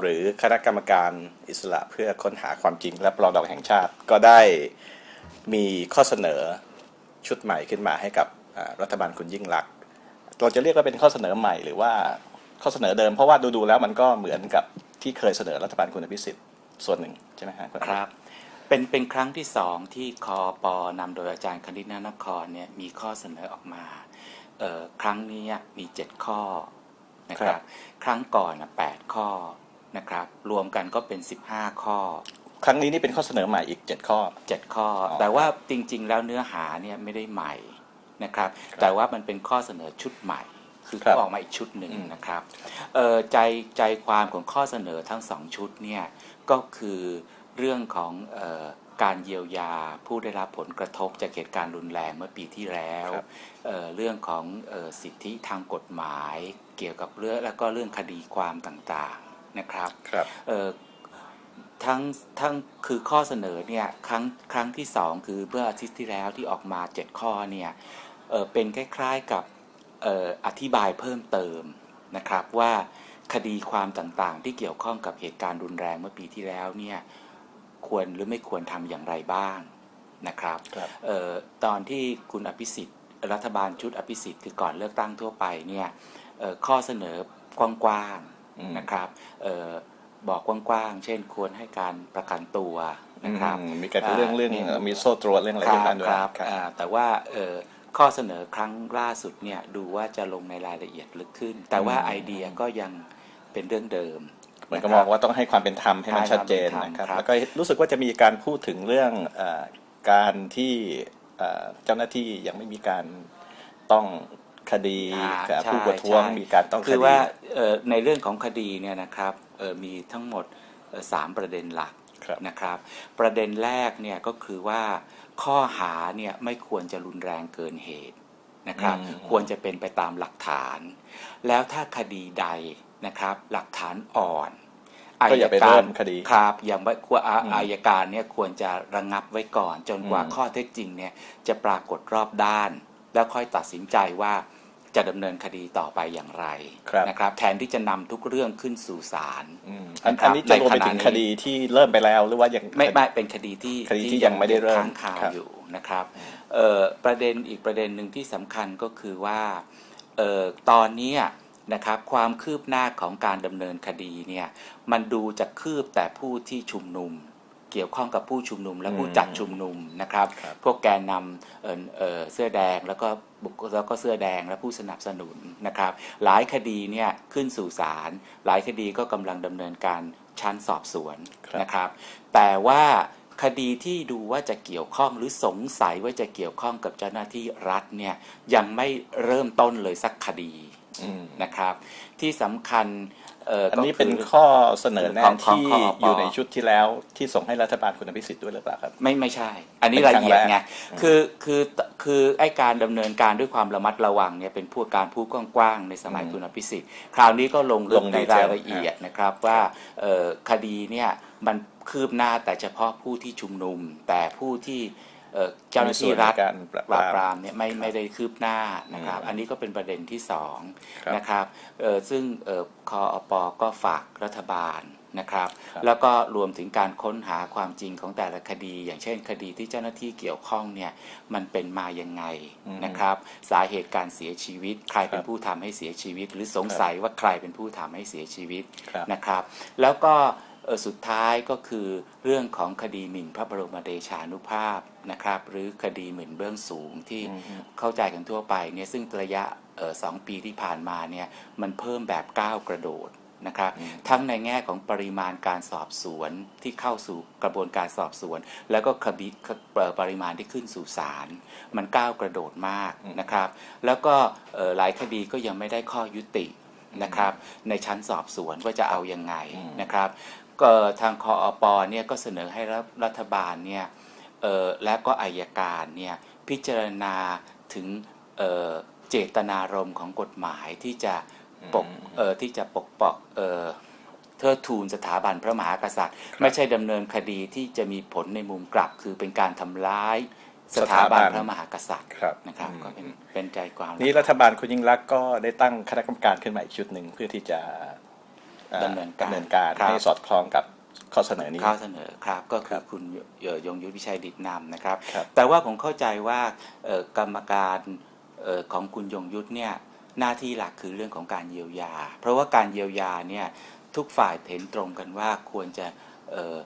หรือคณะกรรมการอิสระเพื่อค้นหาความจริงและปรองดองแห่งชาติ ก็ได้มีข้อเสนอชุดใหม่ขึ้นมาให้กับอ่ารัฐบาลคุณยิ่งรักษณ์เราจะเรียกว่าเป็นข้อเสนอใหม่หรือว่าข้อเสนอเดิมเพราะว่าดูๆแล้วมันก็เหมือนกับที่เคยเสนอรัฐบาลคุณอภิสิทธิ์ส่วนหนึ่งใช่ไหมฮะณครับ เป็นเป็นครั้งที่สองที่คอปนำโดยอาจารย์คณิตนานครเนี่ยมีข้อเสนอออกมาเอ่อครั้งนี้มี7ข้อนะครับ ครั้งก่อนนะ8ข้อ นะครับ รวมกันก็เป็น 15 ข้อ ครั้งนี้นี่เป็นข้อเสนอใหม่อีก 7 ข้อ 7 ข้ออ๋อแต่ว่าจริง ๆ แล้วเนื้อหาเนี่ยไม่ได้ใหม่นะครับครับแต่ว่ามันเป็นข้อเสนอชุดใหม่ คือครับออกมาอีกชุดหนึ่งอืมนะครับเอ่อใจใจความของข้อเสนอทั้งสองชุดเนี่ยก็คือเรื่องของเออการเยียวยาผู้ได้รับผลกระทบจากเหตุการณ์รุนแรงเมื่อปีที่แล้วครับเอ่อเรื่องของเออสิทธิทางกฎหมาย เกี่ยวกับเรื่องแล้วก็เรื่องคดีความต่างๆ นะครับครับเอ่อทั้งทั้งคือข้อเสนอเนี่ยครั้งครั้งที่สองคือเมื่ออาทิตย์ที่แล้วที่ออกมาเจ็ดข้อเนี่ยเอ่อเป็นคล้ายๆกับเอ่ออธิบายเพิ่มเติมนะครับว่าคดีความต่างๆ ที่เกี่ยวข้องกับเหตุการณ์รุนแรงเมื่อปีที่แล้วเนี่ยควรหรือไม่ควรทำอย่างไรบ้างนะครับครับเอ่อตอนที่คุณอภิสิทธิ์ รัฐบาลชุดอภิสิทธิ์คือก่อนเลือกตั้งทั่วไปเนี่ยเอ่อข้อเสนอกว้างอืมๆ นะครับเอ่อบอกกว้างๆ เช่นควรให้การประกันตัวนะครับอืมมีการเรื่องเรื่องอ่าเอ่อมีโซ่ตรวนเรื่องอะไรคด้รัวยบกันด้วยครับครับอ่าแต่ว่าเอ่อข้อเสนอครั้งล่าสุดเนี่ยดูว่าจะลงในรายละเอียดลึกขึ้น แต่ว่าอืมไอเดียก็ยังเป็นเรื่องเดิมเหมือนก็ะมคอรังบว่าต้องให้ความเป็นธรรมให้มันให้ชัดเจนความเป็นธรรมนะครับครับ แล้วก็รู้สึกว่าจะมีการพูดถึงเรื่องเออการที่เอ่อเจ้าหน้าที่ยังไม่มีการต้อง คดีอ่ากับใช่ผู้ประท้วงใช่มีการต้องคคือดีว่าเอ่อในเรื่องของคดีเนี่ยนะครับเอ่อมีทั้งหมดเอ่อสามประเด็นหลักครับนะครับ ประเด็นแรกเนี่ยก็คือว่าข้อหาเนี่ยไม่ควรจะรุนแรงเกินเหตุนะครับอืมควรจะเป็นไปตามหลักฐาน แล้วถ้าคดีใดนะครับ หลักฐานอ่อนก็อย่าไปเริ่มคดีครับอย่างไม่ควรอ่าอืมอายการเนี่ยควรจะระงับไว้ก่อน จนกว่าอืมข้อเท็จจริงเนี่ยจะปรากฏรอบด้าน แล้วค่อยตัดสินใจว่า จะดำเนินคดีต่อไปอย่างไรครับนะครับ แทนที่จะนำทุกเรื่องขึ้นสู่ศาลอืมอันนะครับอันนี้จะรวมไปในขณะถึงนี้คดีที่เริ่มไปแล้วหรือว่ายังไม่ไม่เป็นคดีที่คดีที่ยังไม่ได้เริ่มค้างคาครับอยู่นะครับเอ่อประเด็นอีกประเด็นหนึ่งที่สำคัญก็คือว่าเอ่อตอนเนี้ยนะครับความคืบหน้าของการดำเนินคดีเนี่ยมันดูจะคืบแต่ผู้ที่ชุมนุม เกี่ยวข้องกับผู้ชุมนุมและผู้อืมจัดชุมนุมนะครับครับพวกแกนนำเอ่อเอ่อเสื้อแดงแล้วก็บุคแล้วก็เสื้อแดงและผู้สนับสนุนนะครับ หลายคดีเนี่ยขึ้นสู่ศาลหลายคดีก็กำลังดำเนินการชั้นสอบสวนครับนะครับ แต่ว่าคดีที่ดูว่าจะเกี่ยวข้องหรือสงสัยว่าจะเกี่ยวข้องกับเจ้าหน้าที่รัฐเนี่ยยังไม่เริ่มต้นเลยสักคดีอืม นะครับ ที่สำคัญเอ่ออันก็นี้คืเป็นข้อเสนอแนะของของที่ของอยู่ในชุดที่แล้วที่ส่งให้รัฐบาลคุณอภิสิทธิ์ด้วยหรือเปล่าครับ ไม่ไม่ใช่ อันนี้เป็นละครั้งเอียดไงแรกคือคือคือไอการดำเนินการด้วยความระมัดระวังเนี่ยเป็นผู้การพูดกว้างๆในสมัยอืมคุณอภิสิทธิ์คราวนี้ก็ลงลึลกงในดีเทลรายละเอียดนะครับว่าเอ่อคดีเนี่ยมันคืบหน้าแต่เฉพาะผู้ที่ชุมนุม แต่ผู้ที่ เอ่อเจ้าหน้าที่รัฐมีส่วนในการปราบปราบปปรารามมเนี่ยไม่ไม่ได้คืบหน้านะครับอืมอันนี้ก็เป็นประเด็นที่สองครับนะครับเอ่อซึ่งเอ่อคออปก็ฝากรัฐบาลนะครับครับ แล้วก็รวมถึงการค้นหาความจริงของแต่ละคดี อย่างเช่นคดีที่เจ้าหน้าที่เกี่ยวข้องเนี่ยมันเป็นมายังไงอืมนะครับ สาเหตุการเสียชีวิต ใครเป็คนรับผู้ทำให้เสียชีวิต หรือสงสัยว่าใครเป็นผู้ทำให้เสียชีวิตครับนะครับ แล้วก็เอ่อ สุดท้ายก็คือเรื่องของคดีหมิ่นพระบรมเดชานุภาพนะครับ หรือคดีหมิ่นเบื้องสูงที่อืมเข้าใจกันทั่วไปเนี่ยซึ่งระยะเอ่อสองปีที่ผ่านมาเนี่ยมันเพิ่มแบบก้าวกระโดดนะครับอืมทั้งในแง่ของปริมาณการสอบสวนที่เข้าสู่กระบวนการสอบสวน แล้วก็คดีเอ่อปริมาณที่ขึ้นสู่ศาลมันก้าวกระโดดมากนะครับ แล้วก็เอ่อหลายคดีก็ยังไม่ได้ข้อยุตินะครับในชั้นสอบสวนว่าจะเอายังไงอืมนะครับก็ ทางคออปเนี่ยก็เสนอให้รัฐรัฐบาลเนี่ยเอ่อและก็อายการเนี่ยพิจารณาถึงเอ่อเจตนารมณ์ของกฎหมายที่จะปกเอ่อที่จะปกป้องเอ่อเทิดทูนสถาบันพระมหากษัตริย์ ไม่ใช่ดำเนินคดีที่จะมีผลในมุมกลับ คือเป็นการทำร้ายสถาบันพระมหากษัตริย์ครับนะครับอืมก็เป็นเป็นใจความนี่รัฐบาลคุณยิ่งรักษณ์ก็ได้ตั้งคณะกรรมการขึ้นมาอีกชุดหนึ่งเพื่อที่จะอ่า ดำเนินการดำเนินการครับให้สอดคล้องกับข้อเสนอนี้ข้อเสนอครับก็คคืรัอบคุณเอ่อยงยุทธวิชัยดิตนำนะครับครับแต่ว่าผมเข้าใจว่าเอ่อกรรมการเอ่อของคุณยงยุทธเนี่ยหน้าที่หลักคือเรื่องของการเยียวยา เพราะว่าการเยียวยาเนี่ยทุกฝ่ายเห็นตรงกันว่าควรจะเอ่อ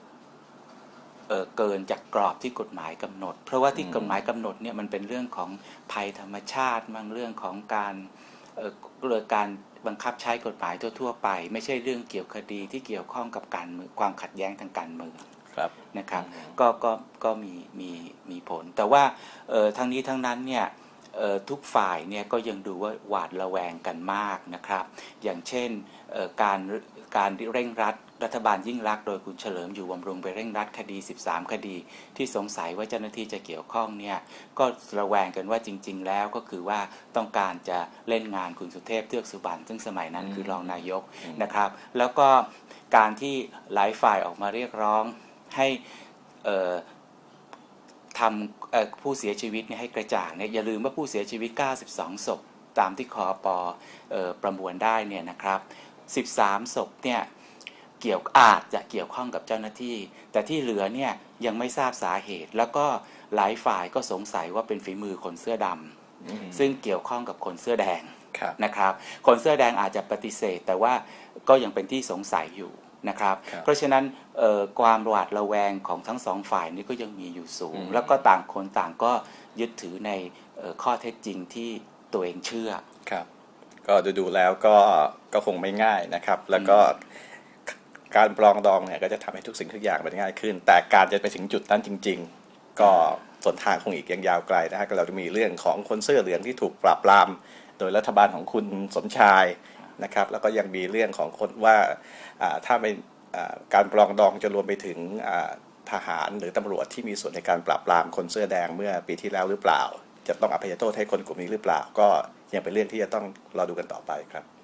เอ่อเกินจากกรอบที่กฎหมายกำหนด เพราะว่าที่อืมกฎหมายกำหนดเนี่ยมันเป็นเรื่องของภัยธรรมชาติบางเรื่องของการเอ่อ เรื่องการบังคับใช้กฎหมายทั่ว ๆ ไป ไม่ใช่เรื่องเกี่ยวคดีที่เกี่ยวข้องกับการเมืองความขัดแย้งทางการเมืองครับนะครับอืมก็ก็ก็มีมีมีผล แต่ว่าเอ่อทั้งนี้ทั้งนั้นเนี่ยเอ่อทุกฝ่ายเนี่ยก็ยังดูว่าหวาดระแวงกันมากนะครับ อย่างเช่นเอ่อการการเร่งรัด รัฐบาลยิ่งรักษณ์โดยคุณเฉลิมอยู่บำรุงไปเร่งรัดคดี 13 คดี ที่สงสัยว่าเจ้าหน้าที่จะเกี่ยวข้องเนี่ยก็ระแวงกันว่าจริง ๆ แล้วก็คือว่าต้องการจะเล่นงานคุณสุเทพเทือกสุบรรณซึ่งสมัยนั้นอืมคือรองนายกอืมนะครับ แล้วก็การที่หลายฝ่ายออกมาเรียกร้องให้เอ่อทำเอ่อผู้เสียชีวิตเนี่ยให้กระจ่างเนี่ยอย่าลืมว่าผู้เสียชีวิต 92 ศพ ตามที่คอปเอ่อประมวลได้เนี่ยนะครับ 13 ศพเนี่ย เกี่ยวอาจจะเกี่ยวข้องกับเจ้าหน้าที่ แต่ที่เหลือเนี่ยยังไม่ทราบสาเหตุ แล้วก็หลายฝ่ายก็สงสัยว่าเป็นฝีมือคนเสื้อดอืมำซึ่งเกี่ยวข้องกับคนเสื้อแดงครับนะครับ คนเสื้อแดงอาจจะปฏิเสธ แต่ว่าก็ยังเป็นที่สงสัยอยู่นะครับครับเพราะฉะนั้นเอ่อความหวาดระแวงของทั้งสองฝ่ายนี่ก็ยังมีอยู่สูงอืมแล้วก็ต่างคนต่างก็ยึดถือในเอ่อข้อเท็จจริงที่ตัวเองเชื่อครับ ก็ดูดูๆแล้วก็ก็คงไม่ง่ายนะครับ แล้วก็ การปรองดองเนี่ยก็จะทำให้ทุกสิ่งทุกอย่างมันง่ายขึ้น แต่การจะไปถึงจุดนั้นจริง ๆ ก็ส่วนทางคงอีกยังยาวไกลนะฮะก็เราจะมีเรื่องของคนเสื้อเหลืองที่ถูกปราบปราม โดยรัฐบาลของคุณสมชายนะครับแล้วก็ยังมีเรื่องของคนว่าถ้าไม่อ่าการปรองดองจะรวมไปถึงทหารหรือตำรวจที่มีส่วนในการปราบปรามคนเสื้อแดงเมื่อปีที่แล้วหรือเปล่า จะต้องอภัยโทษให้คนกลุ่มนี้หรือเปล่า ก็ยังเป็นเรื่องที่จะต้องรอดูกันต่อไปครับ